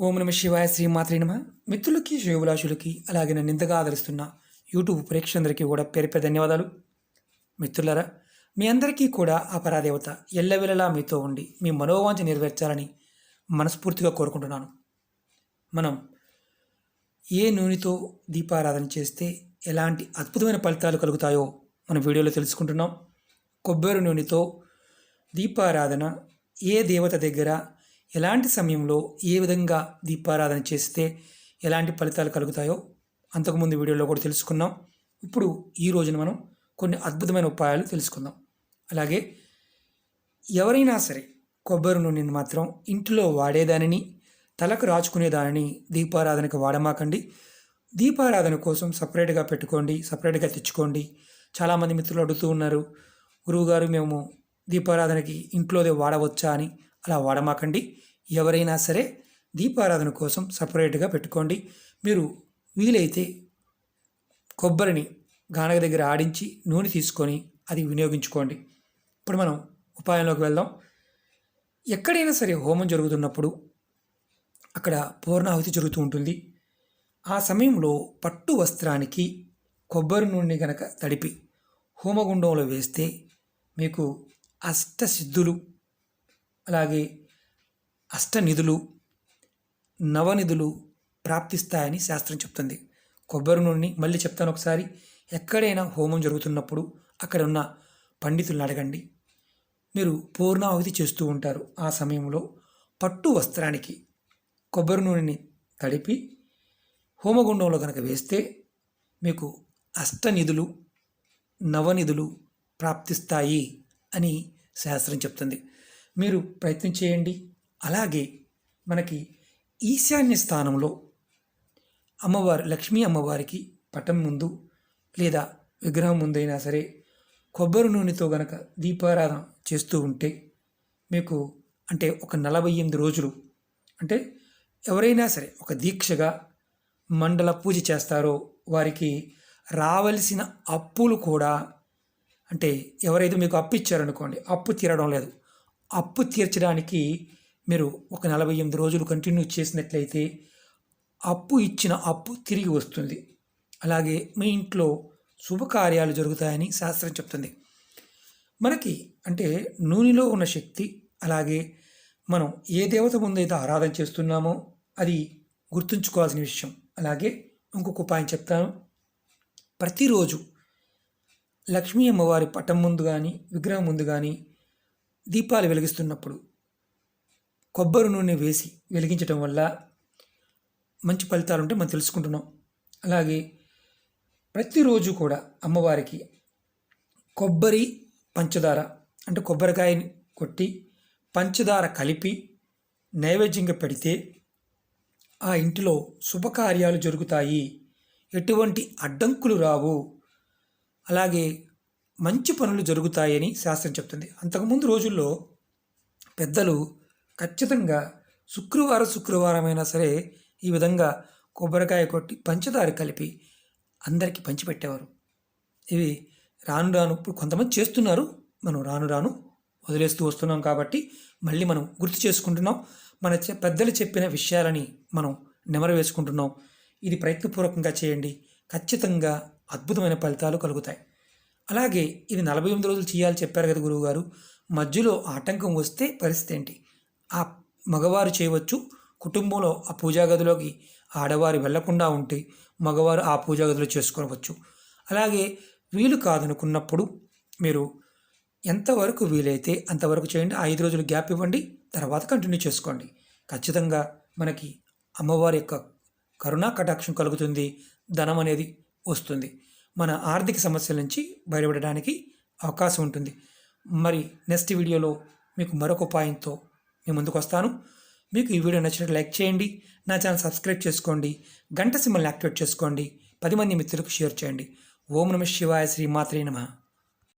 ఓం నమ శివాయ శ్రీమాత్రి నమ. మిత్రులకి శివభిలాషులకి అలాగే నన్ను ఇంతగా ఆదరిస్తున్న యూట్యూబ్ ప్రేక్షకులందరికీ కూడా పేరు పేరు ధన్యవాదాలు. మిత్రులరా మీ అందరికీ కూడా అపరాదేవత పరాదేవత ఎల్లవెల్లలా మీతో ఉండి మీ మనోవాంఛ నెరవేర్చాలని మనస్ఫూర్తిగా కోరుకుంటున్నాను. మనం ఏ నూనెతో దీపారాధన చేస్తే ఎలాంటి అద్భుతమైన ఫలితాలు కలుగుతాయో మన వీడియోలో తెలుసుకుంటున్నాం. కొబ్బరి నూనెతో దీపారాధన ఏ దేవత దగ్గర ఎలాంటి సమయంలో ఏ విధంగా దీపారాధన చేస్తే ఎలాంటి ఫలితాలు కలుగుతాయో అంతకుముందు వీడియోలో కూడా తెలుసుకున్నాం. ఇప్పుడు ఈ రోజున మనం కొన్ని అద్భుతమైన ఉపాయాలు తెలుసుకుందాం. అలాగే ఎవరైనా సరే కొబ్బరి నూనెని మాత్రం ఇంట్లో వాడేదానిని తలకు రాచుకునేదానిని దీపారాధనకు వాడమాకండి. దీపారాధన కోసం సపరేట్గా పెట్టుకోండి సపరేట్గా తెచ్చుకోండి. చాలామంది మిత్రులు అడుగుతూ ఉన్నారు గురువుగారు మేము దీపారాధనకి ఇంట్లోదే వాడవచ్చా? అని. అలా వాడమాకండి. ఎవరైనా సరే దీపారాధన కోసం సపరేట్గా పెట్టుకోండి. మీరు వీలైతే కొబ్బరిని గానగ దగ్గర ఆడించి నూనె తీసుకొని అది వినియోగించుకోండి. ఇప్పుడు మనం ఉపాయంలోకి వెళ్దాం. ఎక్కడైనా సరే హోమం జరుగుతున్నప్పుడు అక్కడ పూర్ణాహుతి జరుగుతూ ఉంటుంది. ఆ సమయంలో పట్టు వస్త్రానికి కొబ్బరి నూనె గనక తడిపి హోమగుండంలో వేస్తే మీకు అష్టసిద్ధులు అలాగే అష్టనిధులు నవనిధులు ప్రాప్తిస్తాయని శాస్త్రం చెప్తుంది. కొబ్బరి నూనెని మళ్ళీ చెప్తాను ఒకసారి. ఎక్కడైనా హోమం జరుగుతున్నప్పుడు అక్కడ ఉన్న పండితులను అడగండి. మీరు పూర్ణాహుతి చేస్తూ ఉంటారు ఆ సమయంలో. పట్టు వస్త్రానికి కొబ్బరి నూనెని తడిపి హోమగుండంలో కనుక వేస్తే మీకు అష్టనిధులు నవనిధులు ప్రాప్తిస్తాయి అని శాస్త్రం చెప్తుంది. మీరు ప్రయత్నం చేయండి. అలాగే మనకి ఈశాన్య స్థానంలో అమ్మవారు లక్ష్మీ అమ్మవారికి పటం ముందు లేదా విగ్రహం ముందైనా సరే కొబ్బరి నూనెతో గనక దీపారాధన చేస్తూ ఉంటే మీకు అంటే ఒక నలభై ఎనిమిది రోజులు అంటే ఎవరైనా సరే ఒక దీక్షగా మండల పూజ చేస్తారో వారికి రావలసిన అప్పులు కూడా అంటే ఎవరైతే మీకు అప్పు ఇచ్చారనుకోండి అప్పు తీరడం లేదు. అప్పు తీర్చడానికి మీరు ఒక నలభై ఎనిమిది రోజులు కంటిన్యూ చేసినట్లయితే అప్పు ఇచ్చిన అప్పు తిరిగి వస్తుంది. అలాగే మీ ఇంట్లో శుభకార్యాలు జరుగుతాయని శాస్త్రం చెప్తుంది. మనకి అంటే నూనెలో ఉన్న శక్తి అలాగే మనం ఏ దేవత ముందైతే ఆరాధన చేస్తున్నామో అది గుర్తుంచుకోవాల్సిన విషయం. అలాగే ఇంకొక ఉపాయం చెప్తాను. ప్రతిరోజు లక్ష్మీ అమ్మవారి పటం ముందు కానీ విగ్రహం ముందు కానీ దీపాలు వెలిగిస్తున్నప్పుడు కొబ్బరి నూనె వేసి వెలిగించడం వల్ల మంచి ఫలితాలు ఉంటే మనం తెలుసుకుంటున్నాం. అలాగే ప్రతిరోజు కూడా అమ్మవారికి కొబ్బరి పంచదార అంటే కొబ్బరికాయని కొట్టి పంచదార కలిపి నైవేద్యంగా పెడితే ఆ ఇంటిలో శుభకార్యాలు జరుగుతాయి. ఎటువంటి అడ్డంకులు రావు. అలాగే మంచి పనులు జరుగుతాయని శాస్త్రం చెప్తుంది. అంతకుముందు రోజుల్లో పెద్దలు ఖచ్చితంగా శుక్రవారం శుక్రవారం అయినా సరే ఈ విధంగా కొబ్బరికాయ కొట్టి పంచదార కలిపి అందరికీ పంచిపెట్టేవారు. ఇవి రాను రాను ఇప్పుడు కొంతమంది చేస్తున్నారు. మనం రాను రాను వదిలేస్తూ వస్తున్నాం కాబట్టి మళ్ళీ మనం గుర్తు చేసుకుంటున్నాం. మన పెద్దలు చెప్పిన విషయాలని మనం నెమరవేసుకుంటున్నాం ఇది ప్రయత్నపూర్వకంగా చేయండి. ఖచ్చితంగా అద్భుతమైన ఫలితాలు కలుగుతాయి. అలాగే ఇది నలభై ఎనిమిది రోజులు చేయాలి చెప్పారు కదా గురువుగారు. మధ్యలో ఆటంకం వస్తే పరిస్థితి ఏంటి? ఆ మగవారు చేయవచ్చు. కుటుంబంలో ఆ పూజా గదిలోకి ఆడవారు వెళ్ళకుండా ఉంటే మగవారు ఆ పూజా గదిలో చేసుకోవచ్చు. అలాగే వీలు కాదనుకున్నప్పుడు మీరు ఎంతవరకు వీలైతే అంతవరకు చేయండి. ఐదు రోజులు గ్యాప్ ఇవ్వండి. తర్వాత కంటిన్యూ చేసుకోండి. ఖచ్చితంగా మనకి అమ్మవారి యొక్క కరుణా కటాక్షం కలుగుతుంది. ధనం అనేది వస్తుంది. మన ఆర్థిక సమస్యల నుంచి బయటపడడానికి అవకాశం ఉంటుంది. మరి నెక్స్ట్ వీడియోలో మీకు మరొక ఉపాయంతో మీ ముందుకు వస్తాను. మీకు ఈ వీడియో నచ్చినట్టు లైక్ చేయండి. నా ఛానల్ సబ్స్క్రైబ్ చేసుకోండి. గంట సింబల్ని యాక్టివేట్ చేసుకోండి. పది మంది మిత్రులకు షేర్ చేయండి. ఓం నమ శివాయ శ్రీ మాత్రే నమః.